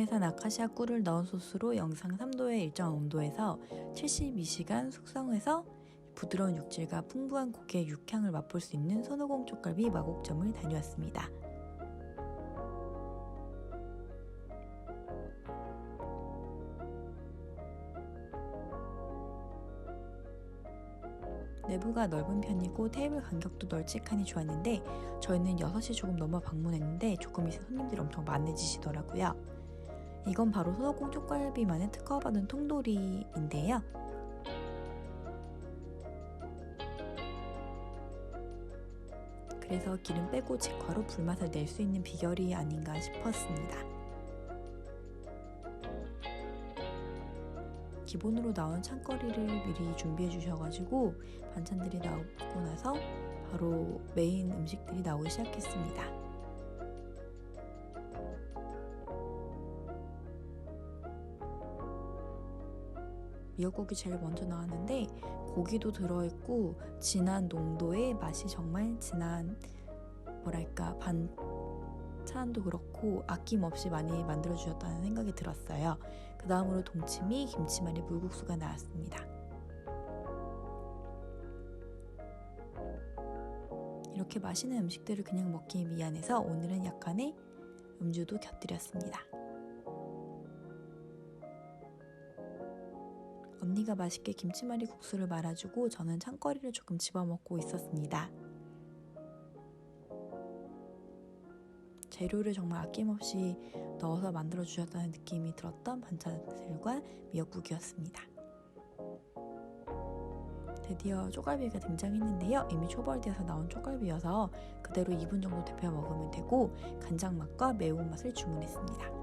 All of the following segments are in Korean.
국내산 아카시아 꿀을 넣은 소스로 영상 3도의 일정한 온도에서 72시간 숙성해서 부드러운 육질과 풍부한 고기의 육향을 맛볼 수 있는 손오공 쪽갈비 마곡점을 다녀왔습니다. 내부가 넓은 편이고 테이블 간격도 널찍하니 좋았는데 저희는 6시 조금 넘어 방문했는데 조금 있어 손님들이 엄청 많아지시더라고요. 이건 바로 손오공 쪽갈비만의 특허받은 통돌이인데요. 그래서 기름 빼고 직화로 불맛을 낼 수 있는 비결이 아닌가 싶었습니다. 기본으로 나온 찬거리를 미리 준비해 주셔가지고 반찬들이 나오고 나서 바로 메인 음식들이 나오기 시작했습니다. 미역국이 제일 먼저 나왔는데 고기도 들어있고 진한 농도의 맛이 정말 진한 뭐랄까 반찬도 그렇고 아낌없이 많이 만들어 주셨다는 생각이 들었어요. 그 다음으로 동치미, 김치말이, 물국수가 나왔습니다. 이렇게 맛있는 음식들을 그냥 먹기 미안해서 오늘은 약간의 음주도 곁들였습니다. 언니가 맛있게 김치말이 국수를 말아주고 저는 창거리를 조금 집어먹고 있었습니다. 재료를 정말 아낌없이 넣어서 만들어 주셨다는 느낌이 들었던 반찬들과 미역국이었습니다. 드디어 쪼갈비가 등장했는데요. 이미 초벌되어서 나온 쪼갈비여서 그대로 2분 정도 데펴 먹으면 되고 간장 맛과 매운맛을 주문했습니다.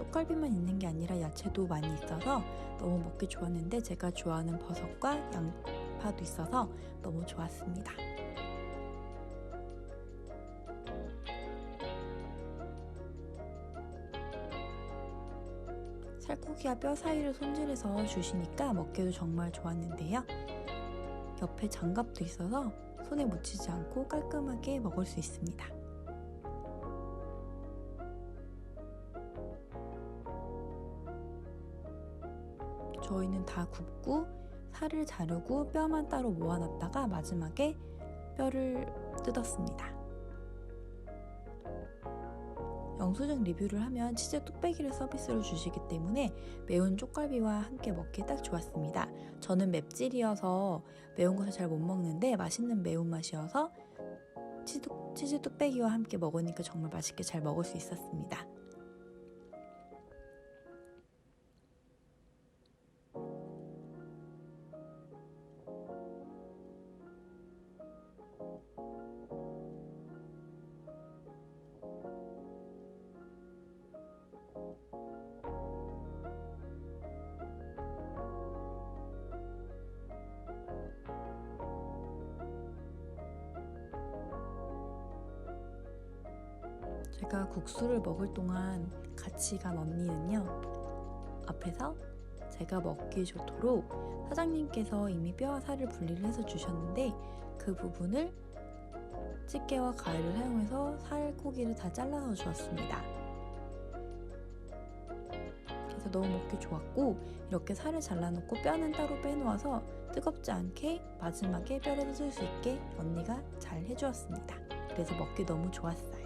쪽갈비만 있는 게 아니라 야채도 많이 있어서 너무 먹기 좋았는데 제가 좋아하는 버섯과 양파도 있어서 너무 좋았습니다. 살코기와 뼈 사이를 손질해서 주시니까 먹기도 정말 좋았는데요. 옆에 장갑도 있어서 손에 묻히지 않고 깔끔하게 먹을 수 있습니다. 저희는 다 굽고 살을 자르고 뼈만 따로 모아놨다가 마지막에 뼈를 뜯었습니다. 영수증 리뷰를 하면 치즈 뚝배기를 서비스로 주시기 때문에 매운 쪽갈비와 함께 먹기 딱 좋았습니다. 저는 맵찔이어서 매운 것을 잘 못 먹는데 맛있는 매운맛이어서 치즈, 치즈 뚝배기와 함께 먹으니까 정말 맛있게 잘 먹을 수 있었습니다. 제가 국수를 먹을 동안 같이 간 언니는요 앞에서 제가 먹기 좋도록 사장님께서 이미 뼈와 살을 분리를 해서 주셨는데 그 부분을 집게와 가위를 사용해서 살코기를 다 잘라서 주었습니다. 그래서 너무 먹기 좋았고 이렇게 살을 잘라놓고 뼈는 따로 빼놓아서 뜨겁지 않게 마지막에 뼈를 뜯을 수 있게 언니가 잘 해주었습니다. 그래서 먹기 너무 좋았어요.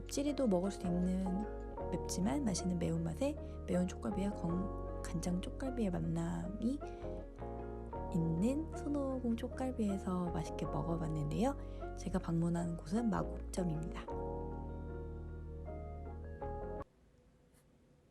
맵찔이도 먹을 수 있는 맵지만 맛있는 매운맛에 매운 쪽갈비와 건, 간장 쪽갈비의 만남이 있는 손오공 쪽갈비에서 맛있게 먹어봤는데요. 제가 방문한 곳은 마곡점입니다.